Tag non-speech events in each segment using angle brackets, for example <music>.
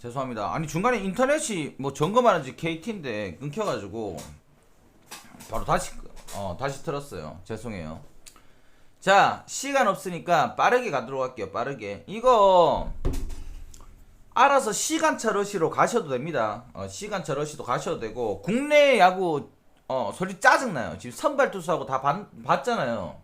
죄송합니다. 아니 중간에 인터넷이 뭐 점검하는지 KT인데 끊겨가지고 바로 다시 어 다시 틀었어요. 죄송해요. 자 시간 없으니까 빠르게 가도록 할게요. 빠르게 이거 알아서 시간차 러시로 가셔도 됩니다. 어, 시간차 러시도 가셔도 되고 국내 야구 어 솔직히 짜증나요. 지금 선발 투수하고 다 봤, 봤잖아요.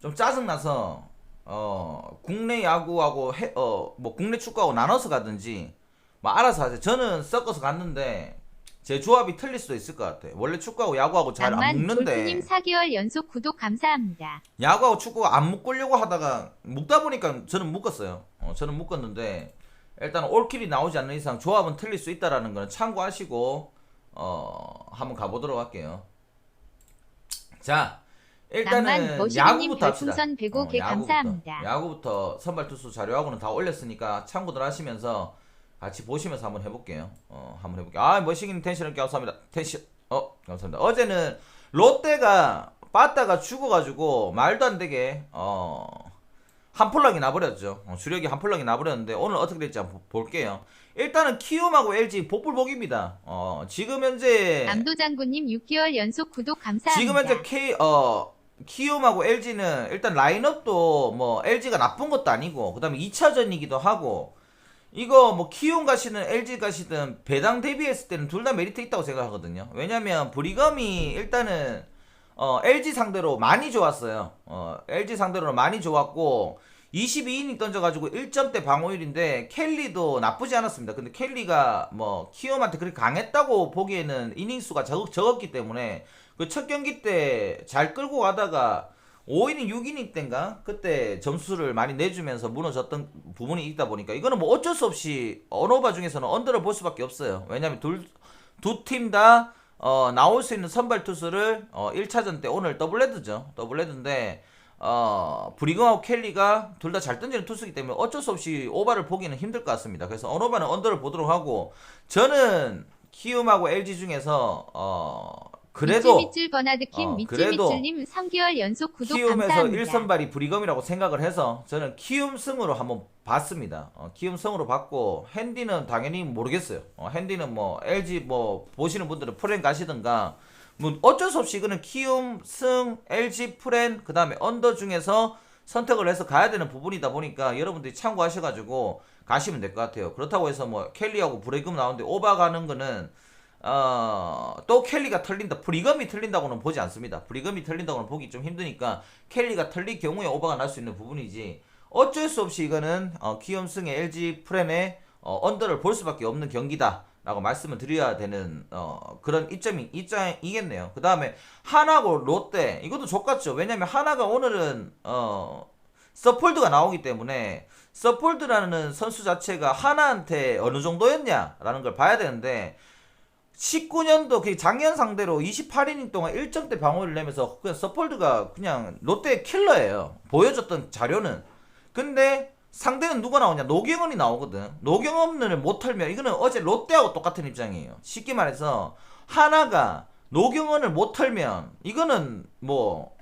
좀 짜증나서 어 국내 야구하고 해, 어 뭐 국내 축구하고 나눠서 가든지 뭐 알아서 하세요. 저는 섞어서 갔는데 제 조합이 틀릴 수도 있을 것 같아. 원래 축구하고 야구하고 잘안 낭만 묶는데 골프님 4개월 연속 구독 감사합니다. 야구하고 축구가 안 묶으려고 하다가 묶다 보니까 저는 묶었어요. 어, 저는 묶었는데 일단 올킬이 나오지 않는 이상 조합은 틀릴 수 있다라는 거는 참고하시고 어 한번 가보도록 할게요. 자 일단은 야구부터 합시다. 별풍선 105개 야구부터. 감사합니다. 야구부터 선발 투수 자료하고는 다 올렸으니까 참고들 하시면서 같이 보시면서 한번 해볼게요. 어 한번 해볼게요. 아 머시기님 텐션을 감사합니다. 텐션 어 감사합니다. 어제는 롯데가 빠따가 죽어가지고 말도 안 되게 어 한 폴락이 나버렸죠. 어, 주력이 한 폴락이 나버렸는데 오늘 어떻게 될지 한번 보- 볼게요. 일단은 키움하고 LG 복불복입니다. 어 지금 현재 남도 장군님 6개월 연속 구독 감사합니다. 지금 현재 K 어 키움하고 LG는 일단 라인업도 뭐 LG가 나쁜 것도 아니고 그다음에 2차전이기도 하고 이거 뭐 키움 가시든 LG 가시든 배당 대비했을 때는 둘 다 메리트 있다고 생각하거든요. 왜냐면 브리검이 일단은 어 LG 상대로 많이 좋았어요. 어 LG 상대로 많이 좋았고 22이닝 던져가지고 1점대 방어율인데 켈리도 나쁘지 않았습니다. 근데 켈리가 뭐 키움한테 그렇게 강했다고 보기에는 이닝 수가 적, 적었기 때문에 그 첫 경기 때 잘 끌고 가다가 5이닝 6이닝 때인가 그때 점수를 많이 내주면서 무너졌던 부분이 있다 보니까 이거는 뭐 어쩔 수 없이 언어바 중에서는 언더를 볼 수밖에 없어요. 왜냐면 둘두 팀다 어, 나올 수 있는 선발 투수를 어, 1차전 때 오늘 더블헤드죠. 더블헤드인데 어, 브리검하고 켈리가 둘 다 잘 던지는 투수이기 때문에 어쩔 수 없이 오바를 보기는 힘들 것 같습니다. 그래서 언어바는 언더를 보도록 하고 저는 키움하고 LG 중에서 어, 그래도 밑줄 버나드킴 어, 그래도 밑줄님 3개월 연속 구독 키움에서 감사합니다. 1선발이 브리검이라고 생각을 해서 저는 키움승으로 한번 봤습니다. 어, 키움승으로 봤고 핸디는 당연히 모르겠어요. 어, 핸디는 뭐 LG 뭐 보시는 분들은 프렌 가시든가 뭐 어쩔 수 없이 이거는 키움승, LG 프렌 그다음에 언더 중에서 선택을 해서 가야 되는 부분이다 보니까 여러분들이 참고하셔가지고 가시면 될 것 같아요. 그렇다고 해서 뭐 켈리하고 브레이금 나오는데 오바 가는 거는 어, 또 켈리가 털린다. 브리검이 털린다고는 보지 않습니다. 브리검이 털린다고는 보기 좀 힘드니까 켈리가 털릴 경우에 오버가 날 수 있는 부분이지 어쩔 수 없이 이거는 어, 키움승의 LG 프렌의 어, 언더를 볼 수밖에 없는 경기다. 라고 말씀을 드려야 되는 어, 그런 입장이 입장이겠네요. 그 다음에 하나고 롯데 이것도 족같죠. 왜냐면 하나가 오늘은 어, 서폴드가 나오기 때문에 서폴드라는 선수 자체가 하나한테 어느 정도였냐라는 걸 봐야 되는데 19년도 그 작년 상대로 28이닝 동안 1점대 방어를 내면서 그냥 서폴드가 그냥 롯데 킬러예요. 보여줬던 자료는. 근데 상대는 누가 나오냐? 노경원이 나오거든. 노경원을 못 털면 이거는 어제 롯데하고 똑같은 입장이에요. 쉽게 말해서 하나가 노경원을 못 털면 이거는 뭐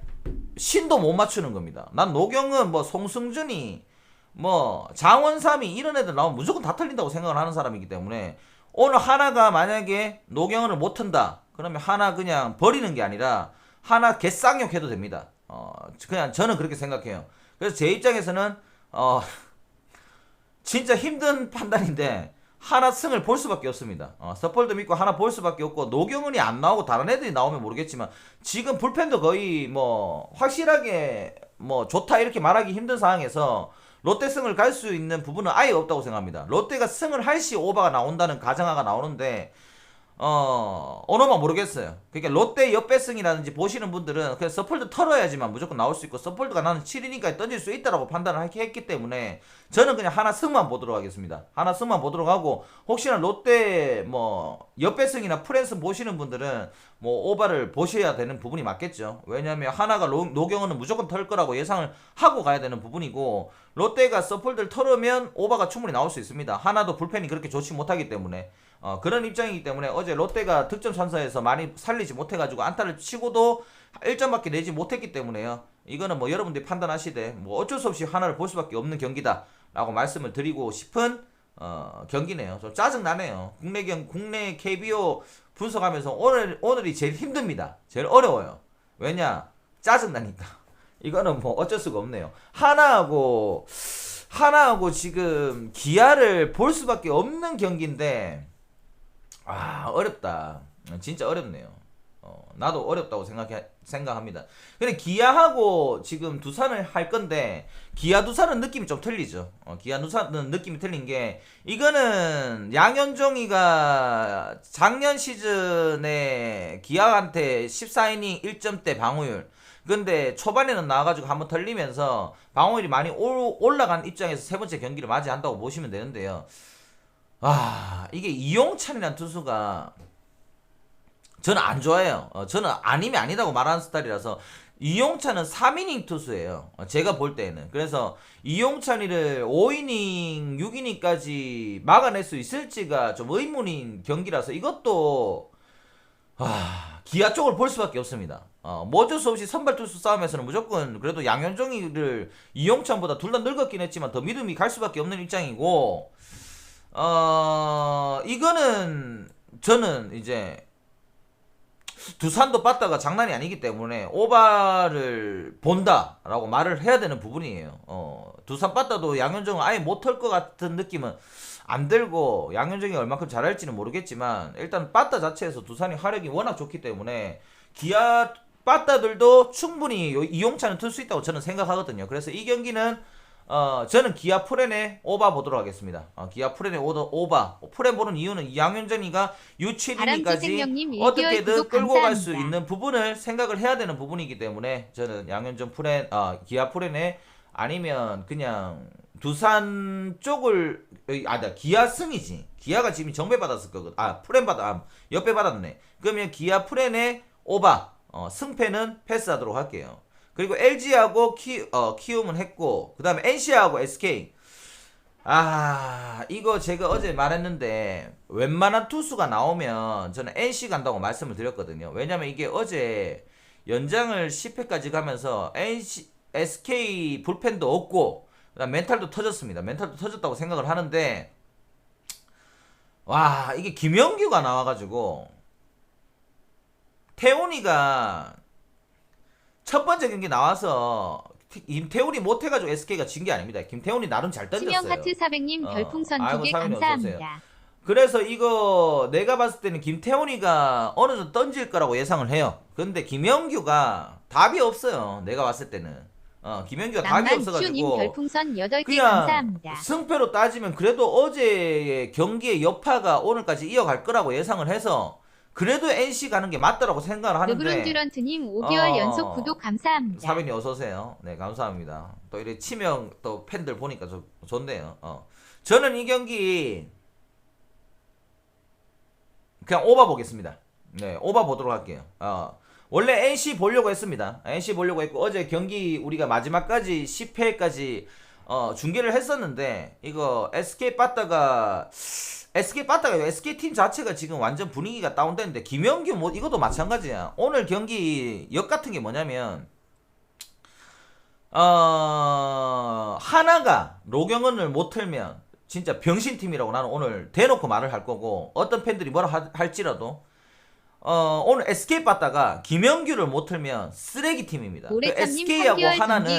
신도 못 맞추는 겁니다. 난 노경은 뭐 송승준이 뭐 장원삼이 이런 애들 나오면 무조건 다 털린다고 생각을 하는 사람이기 때문에 오늘 하나가 만약에 노경은을 못 튼다 그러면 하나 그냥 버리는 게 아니라 하나 개쌍욕 해도 됩니다 어 그냥 저는 그렇게 생각해요 그래서 제 입장에서는 어 진짜 힘든 판단인데 하나 승을 볼 수밖에 없습니다. 어, 서폴도 믿고 하나 볼 수밖에 없고 노경은이 안 나오고 다른 애들이 나오면 모르겠지만 지금 불펜도 거의 뭐 확실하게 뭐 좋다 이렇게 말하기 힘든 상황에서 롯데 승을 갈 수 있는 부분은 아예 없다고 생각합니다. 롯데가 승을 할 시 오바가 나온다는 가정하가 나오는데 어, 언어만 모르겠어요. 그러니까 롯데 옆배승이라든지 보시는 분들은 그냥 서폴드 털어야지만 무조건 나올 수 있고 서폴드가 나는 7이니까 던질 수 있다라고 판단을 하- 했기 때문에 저는 그냥 하나 승만 보도록 하겠습니다. 하나 승만 보도록 하고 혹시나 롯데 뭐 옆배승이나 프랜스 보시는 분들은 뭐 오바를 보셔야 되는 부분이 맞겠죠. 왜냐하면 하나가 로- 노경은은 무조건 털 거라고 예상을 하고 가야 되는 부분이고 롯데가 서폴드를 털으면 오바가 충분히 나올 수 있습니다. 하나도 불펜이 그렇게 좋지 못하기 때문에 어, 그런 입장이기 때문에 어제 롯데가 득점 찬스에서 많이 살리지 못해가지고 안타를 치고도 1점밖에 내지 못했기 때문에요. 이거는 뭐 여러분들이 판단하시되 뭐 어쩔 수 없이 하나를 볼 수밖에 없는 경기다라고 말씀을 드리고 싶은 어, 경기네요. 좀 짜증 나네요. 국내 경 국내 KBO 분석하면서 오늘 오늘이 제일 힘듭니다. 제일 어려워요. 왜냐? 짜증 나니까. <laughs> 이거는 뭐 어쩔 수가 없네요. 하나하고 하나하고 지금 기아를 볼 수밖에 없는 경기인데 아 어렵다. 진짜 어렵네요. 어, 나도 어렵다고 생각해 생각합니다. 근데 기아하고 지금 두산을 할 건데 기아 두산은 느낌이 좀 틀리죠. 어, 기아 두산은 느낌이 틀린 게 이거는 양현종이가 작년 시즌에 기아한테 14이닝 1점대 방어율 근데 초반에는 나와가지고 한번 털리면서 방어율이 많이 올- 올라간 입장에서 세 번째 경기를 맞이한다고 보시면 되는데요. 아 이게 이용찬이라는 투수가 저는 안 좋아해요. 어, 저는 아니면 아니다고 말하는 스타일이라서 이용찬은 3이닝 투수예요. 어, 제가 볼 때는. 그래서 이용찬이를 5이닝, 6이닝까지 막아낼 수 있을지가 좀 의문인 경기라서 이것도 아, 기아 쪽을 볼 수밖에 없습니다. 어, 뭐 어쩔 수 없이 선발 투수 싸움에서는 무조건 그래도 양현종이를 이용찬보다 둘 다 늙었긴 했지만 더 믿음이 갈 수밖에 없는 입장이고 어 이거는 저는 이제 두산도 빠따가 장난이 아니기 때문에 오바를 본다라고 말을 해야 되는 부분이에요. 어, 두산 빠따도 양현종은 아예 못할 것 같은 느낌은 안 들고 양현종이 얼마큼 잘할지는 모르겠지만 일단 빠따 자체에서 두산이 화력이 워낙 좋기 때문에 기아 빠따들도 충분히 요- 이용찬은 틀수 있다고 저는 생각하거든요. 그래서 이 경기는 어, 저는 기아 프렌의 오바 보도록 하겠습니다. 어, 기아 프렌의 오더, 오바. 프렌 보는 이유는 양현정이가 U7이니까지 바람지생명님 일개월 어떻게든 끌고 갈 수. 있는 부분을 생각을 해야 되는 부분이기 때문에 저는 양현종 프렌, 아, 기아 프렌에 아니면 그냥 두산 쪽을, 아, 나 기아 승이지. 기아가 지금 정배 받았을 거거든. 아, 프렌 받아, 아, 옆에 받았네. 그러면 기아 프렌의 오바, 어, 승패는 패스하도록 할게요. 그리고 LG하고 키, 어, 키움은 했고, 그 다음에 NC하고 SK. 아, 이거 제가 어제 말했는데, 웬만한 투수가 나오면 저는 NC 간다고 말씀을 드렸거든요. 왜냐면 이게 어제 연장을 10회까지 가면서 NC, SK 불펜도 없고, 그다음 멘탈도 터졌습니다. 멘탈도 터졌다고 생각을 하는데, 와, 이게 김영규가 나와가지고, 태훈이가 첫 번째 경기 나와서 김태훈이 못해가지고 SK가 진 게 아닙니다. 김태훈이 나름 잘 던졌어요. 치명 하트 400님 어, 별풍선 아이고, 2개 사장님 감사합니다. 그래서 이거 내가 봤을 때는 김태훈이가 어느 정도 던질 거라고 예상을 해요. 근데 김영규가 답이 없어요. 내가 봤을 때는. 어, 김영규가 답이 낭만 없어가지고. 별풍선 8개 그냥 감사합니다. 승패로 따지면 그래도 어제의 경기의 여파가 오늘까지 이어갈 거라고 예상을 해서 그래도 NC 가는 게 맞다라고 생각을 하는데 르브론듀런트님 5개월 어. 연속 구독 감사합니다. 사빈이 어서 오세요. 네 감사합니다. 또 이렇게 치명 또 팬들 보니까 좋, 좋네요. 어. 저는 이 경기 그냥 오바 보겠습니다. 네 오바 보도록 할게요. 어. 원래 NC 보려고 했습니다. NC 보려고 했고 어제 경기 우리가 마지막까지 10회까지 어, 중계를 했었는데 이거 SK 빠따가 SK 빠따가 SK 팀 자체가 지금 완전 분위기가 다운됐는데 김영규 뭐 이것도 마찬가지야. 오늘 경기 역 같은 게 뭐냐면 어 하나가 로경은을 못 틀면 진짜 병신 팀이라고 나는 오늘 대놓고 말을 할 거고 어떤 팬들이 뭐라 하- 할지라도 어 오늘 SK 빠따가 김영규를 못 틀면 쓰레기 팀입니다. 그 SK하고 3개월 정기 하나는.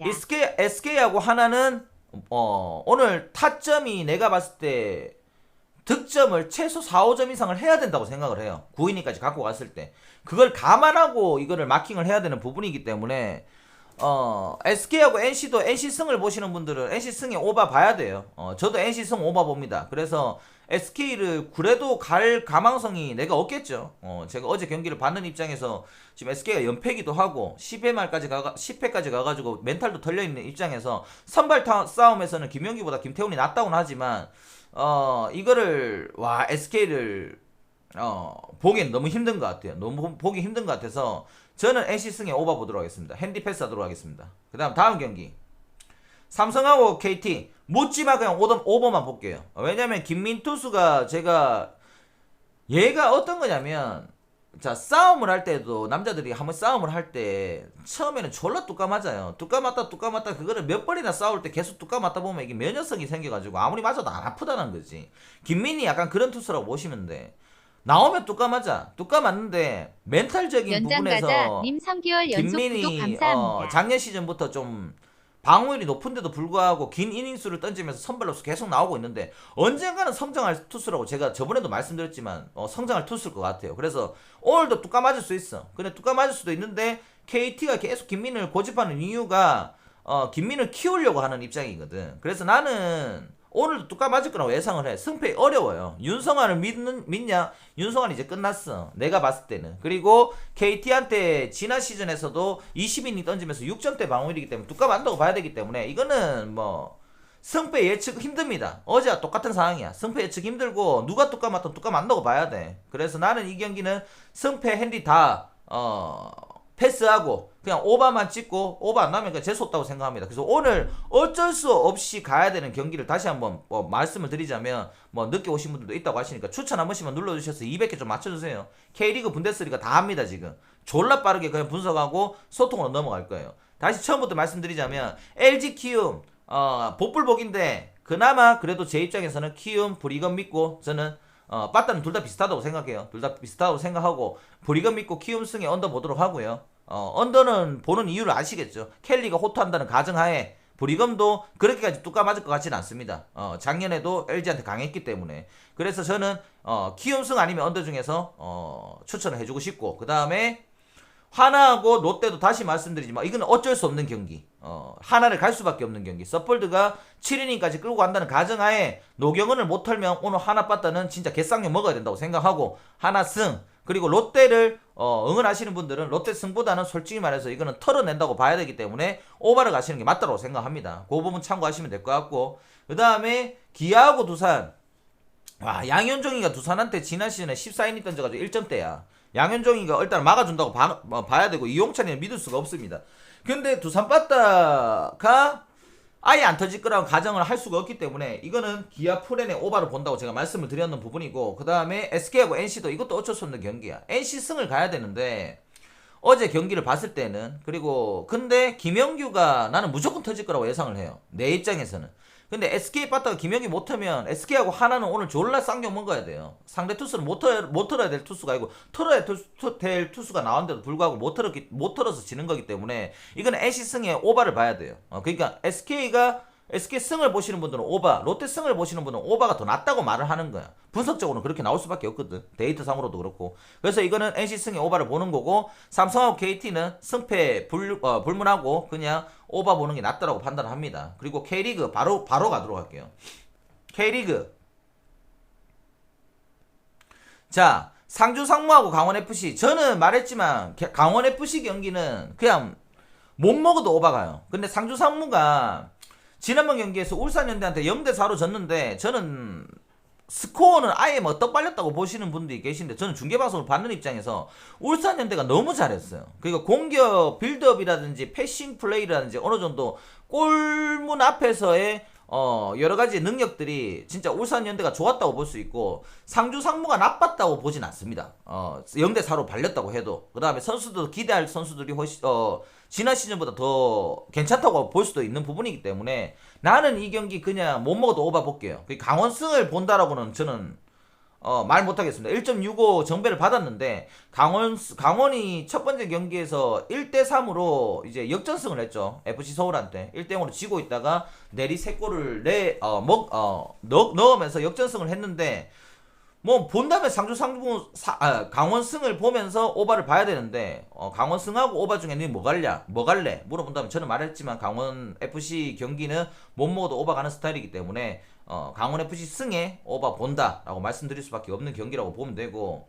SK, SK하고 하나는 어, 오늘 타점이 내가 봤을 때 득점을 최소 4, 5점 이상을 해야 된다고 생각을 해요. 9이닝까지 갖고 갔을 때. 그걸 감안하고 이거를 마킹을 해야 되는 부분이기 때문에 어, SK하고 NC도 NC 승을 보시는 분들은 NC 승에 오바 봐야 돼요. 어, 저도 NC 승 오바 봅니다. 그래서 SK를 그래도 갈 가망성이 내가 없겠죠. 어, 제가 어제 경기를 받는 입장에서 지금 SK가 연패기도 하고 10회 말까지 가 10회까지 가가지고 멘탈도 털려 있는 입장에서 선발 타- 싸움에서는 김영기보다 김태훈이 낫다고는 하지만 어 이거를 와 SK를 어 보기엔 너무 힘든 것 같아요. 너무 보- 보기 힘든 것 같아서 저는 NC 승에 오버 보도록 하겠습니다. 핸디 패스하도록 하겠습니다. 그다음 다음 경기 삼성하고 KT 묻지마 그냥 오더, 오버만 볼게요. 왜냐면 김민 투수가 제가 얘가 어떤 거냐면 자 싸움을 할 때도 남자들이 한번 싸움을 할 때 처음에는 졸라 뚜까 맞아요. 뚜까 맞다 뚜까 맞다 그거를 몇 번이나 싸울 때 계속 뚜까 맞다 보면 이게 면역성이 생겨가지고 아무리 맞아도 안 아프다는 거지. 김민이 약간 그런 투수라고 보시면 돼. 나오면 뚜까 맞아. 뚜까 맞는데 멘탈적인 연장 가자 부분에서 님 3개월 연속 구독 김민이 감사합니다. 어, 작년 시즌부터 좀 방어율이 높은데도 불구하고 긴 이닝수를 던지면서 선발로서 계속 나오고 있는데 언젠가는 성장할 투수라고 제가 저번에도 말씀드렸지만 어, 성장할 투수일 것 같아요. 그래서 오늘도 뚜까 맞을 수 있어. 근데 뚜까 맞을 수도 있는데 KT가 계속 김민을 고집하는 이유가 어, 김민을 키우려고 하는 입장이거든. 그래서 나는 오늘도 뚜까 맞을 거라고 예상을 해. 승패 어려워요. 윤성환을 믿는, 믿냐? 윤성환 이제 끝났어. 내가 봤을 때는. 그리고 KT한테 지난 시즌에서도 20이닝 던지면서 6점대 방어율이기 때문에 뚜까 맞다고 봐야 되기 때문에 이거는 뭐 승패 예측 힘듭니다. 어제와 똑같은 상황이야. 승패 예측 힘들고 누가 뚜까 맞든 뚜까 맞다고 봐야 돼. 그래서 나는 이 경기는 승패 핸디 다 어, 패스하고 그냥 오바만 찍고 오바 안 나면 그냥 재수 없다고 생각합니다. 그래서 오늘 어쩔 수 없이 가야 되는 경기를 다시 한번 뭐 말씀을 드리자면 뭐 늦게 오신 분들도 있다고 하시니까 추천 한 번씩만 눌러주셔서 200개 좀 맞춰주세요. K리그 분데스리가 다 합니다 지금. 졸라 빠르게 그냥 분석하고 소통으로 넘어갈 거예요. 다시 처음부터 말씀드리자면 LG 키움 어, 복불복인데 그나마 그래도 제 입장에서는 키움 브리건 믿고 저는 어, 빠따는 둘 다 비슷하다고 생각해요. 둘 다 비슷하다고 생각하고 브리건 믿고 키움 승에 언더 보도록 하고요. 어, 언더는 보는 이유를 아시겠죠. 켈리가 호투한다는 가정하에 브리검도 그렇게까지 뚜까 맞을 것 같지는 않습니다. 어, 작년에도 LG한테 강했기 때문에. 그래서 저는 어, 키움승 아니면 언더 중에서 어, 추천을 해주고 싶고 그 다음에 하나하고 롯데도 다시 말씀드리지만 이건 어쩔 수 없는 경기. 어, 하나를 갈 수밖에 없는 경기. 서폴드가 7이닝까지 끌고 간다는 가정하에 노경은을 못 털면 오늘 하나 빠따는 진짜 개쌍욕 먹어야 된다고 생각하고 하나 승 그리고 롯데를 어, 응원하시는 분들은 롯데 승보다는 솔직히 말해서 이거는 털어낸다고 봐야 되기 때문에 오바를 가시는 게 맞다고 생각합니다. 그 부분 참고하시면 될 것 같고 그 다음에 기아하고 두산 와 양현종이가 두산한테 지난 시즌에 14이닝 던져가지고 1점대야. 양현종이가 일단 막아준다고 봐, 어, 봐야 되고 이용찬이는 믿을 수가 없습니다. 근데 두산 빠따가 아예 안 터질 거라고 가정을 할 수가 없기 때문에 이거는 기아 프렌의 오바를 본다고 제가 말씀을 드렸는 부분이고 그 다음에 SK하고 NC도 이것도 어쩔 수 없는 경기야. NC 승을 가야 되는데 어제 경기를 봤을 때는 그리고 근데 김영규가 나는 무조건 터질 거라고 예상을 해요. 내 입장에서는. 근데 SK 빠따가 김영규 못하면 SK하고 하나는 오늘 졸라 쌍욕 먹어야 돼요. 상대 투수는 못, 털, 못 털어야 될 투수가 아니고 털어야 될, 투, 될 투수가 나왔는데도 불구하고 못, 털었기, 못 털어서 지는 거기 때문에 이거는 NC 승의 오바를 봐야 돼요. 어, 그러니까 SK가 SK 승을 보시는 분들은 오바, 롯데 승을 보시는 분은 오바가 더 낫다고 말을 하는 거야. 분석적으로는 그렇게 나올 수밖에 없거든. 데이터 상으로도 그렇고. 그래서 이거는 NC 승의 오바를 보는 거고 삼성하고 KT는 승패 불, 어, 불문하고 그냥 오바 보는 게 낫다라고 판단을 합니다. 그리고 K리그 바로 바로 가도록 할게요. K리그 자 상주 상무하고 강원 FC 저는 말했지만 개- 강원 FC 경기는 그냥 못 먹어도 오바가요. 근데 상주 상무가 지난번 경기에서 울산현대한테 0대 4로 졌는데 저는 스코어는 아예 뭐 떡발렸다고 보시는 분들이 계신데 저는 중계방송을 받는 입장에서 울산현대가 너무 잘했어요. 그러니까 공격 빌드업이라든지 패싱 플레이라든지 어느 정도 골문 앞에서의 어 여러 가지 능력들이 진짜 울산 현대가 좋았다고 볼 수 있고 상주 상무가 나빴다고 보진 않습니다. 어 0대 4로 발렸다고 해도 그다음에 선수도 기대할 선수들이 훨씬 어 지난 시즌보다 더 괜찮다고 볼 수도 있는 부분이기 때문에 나는 이 경기 그냥 못 먹어도 오바 볼게요. 그 강원승을 본다라고는 저는 어, 말 못하겠습니다. 1.65 정배를 받았는데 강원 강원이 첫 번째 경기에서 1대 3으로 이제 역전승을 했죠. FC 서울한테 1대 0으로 지고 있다가 내리 세 골을 내어먹 어, 넣, 넣으면서 역전승을 했는데 뭐 본다면 상주 상무 사- 아, 강원승을 보면서 오바를 봐야 되는데 어, 강원승하고 오바 중에 너뭐 갈냐 뭐 갈래 물어본다면 저는 말했지만 강원 FC 경기는 못 먹어도 오바 가는 스타일이기 때문에 어, 강원 FC 승에 오바 본다라고 말씀드릴 수밖에 없는 경기라고 보면 되고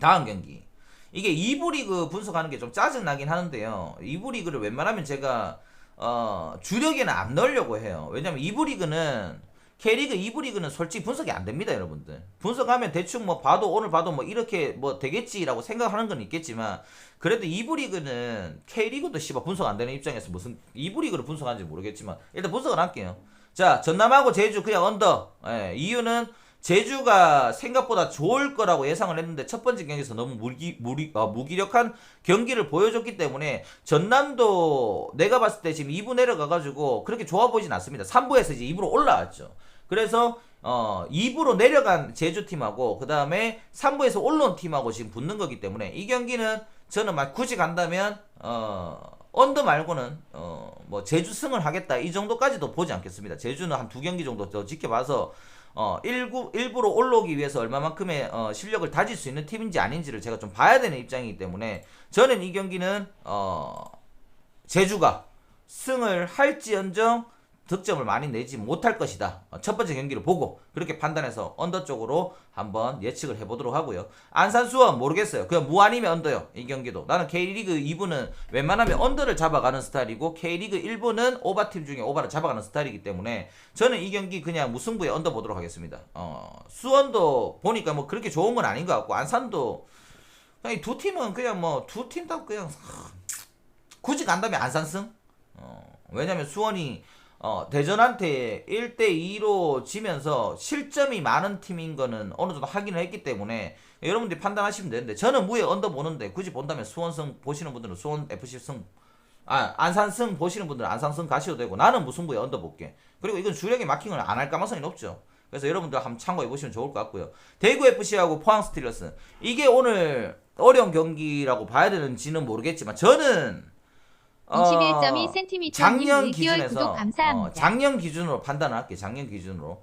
다음 경기 이게 2부 리그 분석하는 게 좀 짜증 나긴 하는데요 2부 리그를 웬만하면 제가 어, 주력에는 안 넣으려고 해요 왜냐면 2부 리그는 K리그 2부 리그는 솔직히 분석이 안 됩니다, 여러분들. 분석하면 대충 뭐 봐도 오늘 봐도 뭐 이렇게 뭐 되겠지라고 생각하는 건 있겠지만 그래도 2부 리그는 K리그도 씨발 분석 안 되는 입장에서 무슨 2부 리그를 분석하는지 모르겠지만 일단 분석을 할게요. 자, 전남하고 제주 그냥 언더. 예, 이유는 제주가 생각보다 좋을 거라고 예상을 했는데 첫 번째 경기에서 너무 무기, 무리, 어, 무기력한 경기를 보여줬기 때문에 전남도 내가 봤을 때 지금 2부 내려가가지고 그렇게 좋아 보이진 않습니다. 3부에서 이제 2부로 올라왔죠. 그래서 어 2부로 내려간 제주팀하고 그 다음에 3부에서 올라온 팀하고 지금 붙는 거기 때문에 이 경기는 저는 막 굳이 간다면 어 언더 말고는 어 뭐 제주 승을 하겠다 이 정도까지도 보지 않겠습니다. 제주는 한 두 경기 정도 더 지켜봐서 어 일부 일부러 올라오기 위해서 얼마만큼의 어, 실력을 다질 수 있는 팀인지 아닌지를 제가 좀 봐야 되는 입장이기 때문에 저는 이 경기는 어 제주가 승을 할지언정 득점을 많이 내지 못할 것이다. 어, 첫 번째 경기를 보고 그렇게 판단해서 언더 쪽으로 한번 예측을 해보도록 하고요. 안산 수원 모르겠어요. 그냥 무안이면 언더요. 이 경기도. 나는 K리그 2부는 웬만하면 언더를 잡아가는 스타일이고 K리그 1부는 오바팀 중에 오바를 잡아가는 스타일이기 때문에 저는 이 경기 그냥 무승부에 언더 보도록 하겠습니다. 어, 수원도 보니까 뭐 그렇게 좋은 건 아닌 것 같고 안산도 그냥 이두 팀은 그냥 뭐 두 팀 다 그냥 굳이 간다면 안산승? 어, 왜냐면 수원이 어, 대전한테 1대2로 지면서 실점이 많은 팀인 거는 어느 정도 확인을 했기 때문에 여러분들이 판단하시면 되는데 저는 무에 언더 보는데 굳이 본다면 수원승 보시는 분들은 수원 FC 승 아, 안산승 보시는 분들은 안산승 가셔도 되고 나는 무승부에 언더 볼게. 그리고 이건 주력이 마킹을 안 할 가능성이 높죠. 그래서 여러분들 한번 참고해 보시면 좋을 것 같고요. 대구 FC하고 포항 스틸러스 이게 오늘 어려운 경기라고 봐야 되는지는 모르겠지만 저는 어, 21.1cm 작년 님 6개월 기준에서. 어, 작년 기준으로 판단을 할게. 작년 기준으로.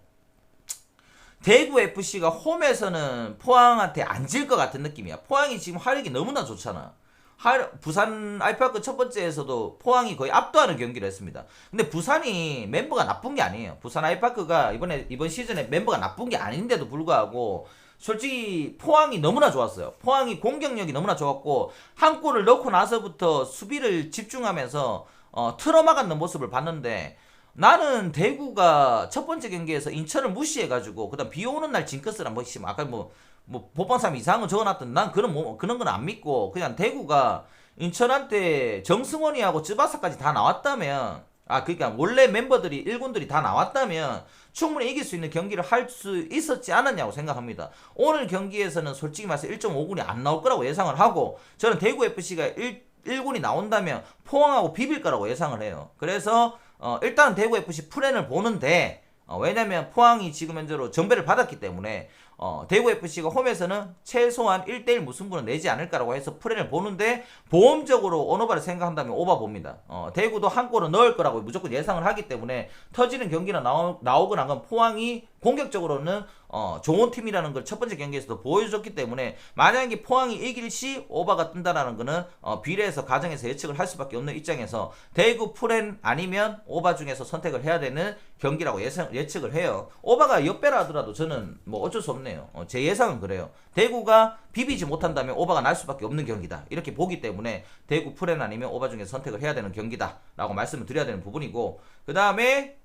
대구 FC가 홈에서는 포항한테 안 질 것 같은 느낌이야. 포항이 지금 화력이 너무나 좋잖아. 하- 부산 아이파크 첫 번째에서도 포항이 거의 압도하는 경기를 했습니다. 근데 부산이 멤버가 나쁜 게 아니에요. 부산 아이파크가 이번에 이번 시즌에 멤버가 나쁜 게 아닌데도 불구하고 솔직히 포항이 너무나 좋았어요. 포항이 공격력이 너무나 좋았고 한 골을 넣고 나서부터 수비를 집중하면서 어, 틀어막았는 모습을 봤는데 나는 대구가 첫 번째 경기에서 인천을 무시해가지고 그다음 비 오는 날 징크스를 한번 씩 아까 뭐뭐 보방삼 이상은 적어놨던 난 그런 뭐 그런 건 안 믿고 그냥 대구가 인천한테 정승원이하고 쯔바사까지 다 나왔다면 아 그러니까 원래 멤버들이 일군들이 다 나왔다면 충분히 이길 수 있는 경기를 할 수 있었지 않았냐고 생각합니다. 오늘 경기에서는 솔직히 말해서 1.5군이 안 나올 거라고 예상을 하고 저는 대구 FC가 1 1군이 나온다면 포항하고 비빌 거라고 예상을 해요. 그래서 어, 일단 대구 FC 플랜을 보는데 어, 왜냐면 포항이 지금 현재로 전배를 받았기 때문에 어, 대구 FC가 홈에서는 최소한 1대1 무승부는 내지 않을까라고 해서 플랜을 보는데 보험적으로 오너바를 생각한다면 오바 봅니다. 어, 대구도 한 골은 넣을 거라고 무조건 예상을 하기 때문에 터지는 경기는 나오, 나오거나 하건 포항이 공격적으로는 어, 좋은 팀이라는 걸 첫 번째 경기에서도 보여줬기 때문에 만약에 포항이 이길 시 오바가 뜬다라는 거는 어, 비례해서 가정에서 예측을 할 수밖에 없는 입장에서 대구 프렌 아니면 오바 중에서 선택을 해야 되는 경기라고 예상, 예측을 해요. 오바가 역배라 하더라도 저는 뭐 어쩔 수 없네요. 어, 제 예상은 그래요. 대구가 비비지 못한다면 오바가 날 수밖에 없는 경기다. 이렇게 보기 때문에 대구 프렌 아니면 오바 중에서 선택을 해야 되는 경기다라고 말씀을 드려야 되는 부분이고 그 다음에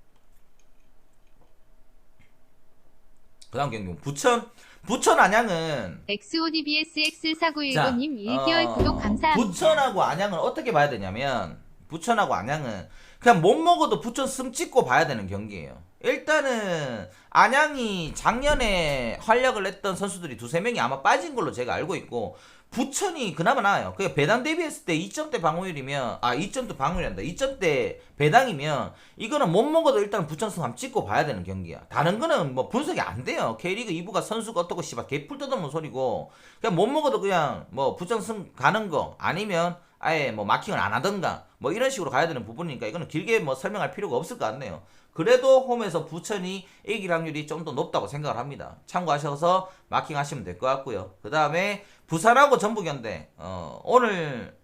그 다음 경기 부천 부천 안양은 XODBSX4919님 1개월 어, 구독 감사합니다. 부천하고 안양은 어떻게 봐야 되냐면 부천하고 안양은 그냥 못 먹어도 부천 승 찍고 봐야 되는 경기예요. 일단은 안양이 작년에 활약을 했던 선수들이 두세 명이 아마 빠진 걸로 제가 알고 있고 부천이 그나마 나아요. 그 배당 대비했을 때 2점대 방어율이면 아 2점대 방어율이란다. 2점대 배당이면 이거는 못 먹어도 일단 부천 승 한번 찍고 봐야 되는 경기야. 다른 거는 뭐 분석이 안 돼요. K리그 2부가 선수가 어떻고 씨발 개풀 뜯어먹는 소리고 그냥 못 먹어도 그냥 뭐 부천 승 가는 거 아니면 아예 뭐 마킹을 안 하던가 뭐 이런 식으로 가야 되는 부분이니까 이거는 길게 뭐 설명할 필요가 없을 것 같네요. 그래도 홈에서 부천이 이길 확률이 좀 더 높다고 생각을 합니다. 참고하셔서 마킹하시면 될 것 같고요. 그 다음에 부산하고 전북현대 어, 오늘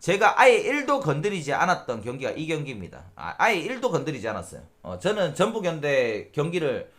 제가 아예 1도 건드리지 않았던 경기가 이 경기입니다. 아, 아예 1도 건드리지 않았어요. 어, 저는 전북현대 경기를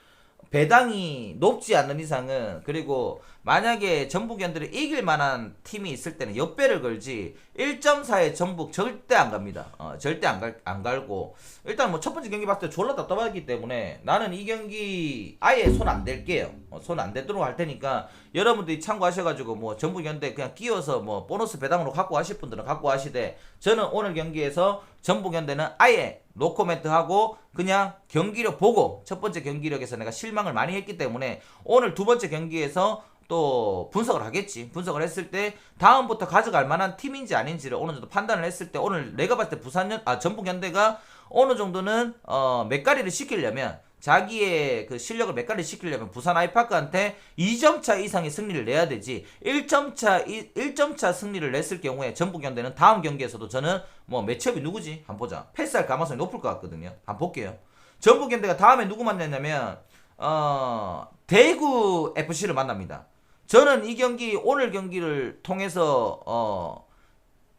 배당이 높지 않는 이상은 그리고 만약에 전북현대를 이길 만한 팀이 있을 때는 옆배를 걸지 1.4의 전북 절대 안 갑니다. 어, 절대 안, 갈, 안 갈고 일단 뭐 첫 번째 경기 봤을 때 졸라 답답하기 때문에 나는 이 경기 아예 손 안 댈게요. 어, 손안 대도록 할 테니까 여러분들이 참고하셔가지고 뭐 전북현대 그냥 끼워서 뭐 보너스 배당으로 갖고 하실 분들은 갖고 하시되 저는 오늘 경기에서 전북현대는 아예 노코멘트 하고 그냥 경기력 보고 첫 번째 경기력에서 내가 실망을 많이 했기 때문에 오늘 두 번째 경기에서 또 분석을 하겠지. 분석을 했을 때 다음부터 가져갈 만한 팀인지 아닌지를 어느 정도 판단을 했을 때 오늘 내가 봤을 때 부산현 아 전북 현대가 어느 정도는 어 맥가리를 시키려면 자기의 그 실력을 맥가리 시키려면 부산 아이파크한테 2점 차 이상의 승리를 내야 되지 1점 차 1점 차 승리를 냈을 경우에 전북 현대는 다음 경기에서도 저는 뭐 매치업이 누구지? 한번 보자. 패스할 가능성이 높을 것 같거든요. 한번 볼게요. 전북 현대가 다음에 누구 만나냐면 어 대구 FC를 만납니다. 저는 이 경기 오늘 경기를 통해서 어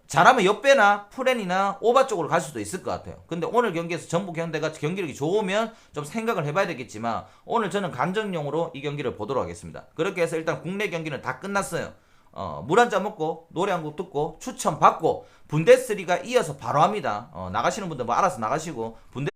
잘하면 옆배나 프렌이나 오바 쪽으로 갈 수도 있을 것 같아요. 근데 오늘 경기에서 전북 현대가 경기력이 좋으면 좀 생각을 해봐야 되겠지만 오늘 저는 간정용으로 이 경기를 보도록 하겠습니다. 그렇게 해서 일단 국내 경기는 다 끝났어요. 어, 물 한 잔 먹고 노래 한 곡 듣고 추천 받고 분데스리가 이어서 바로 합니다. 어, 나가시는 분들 뭐 알아서 나가시고 분데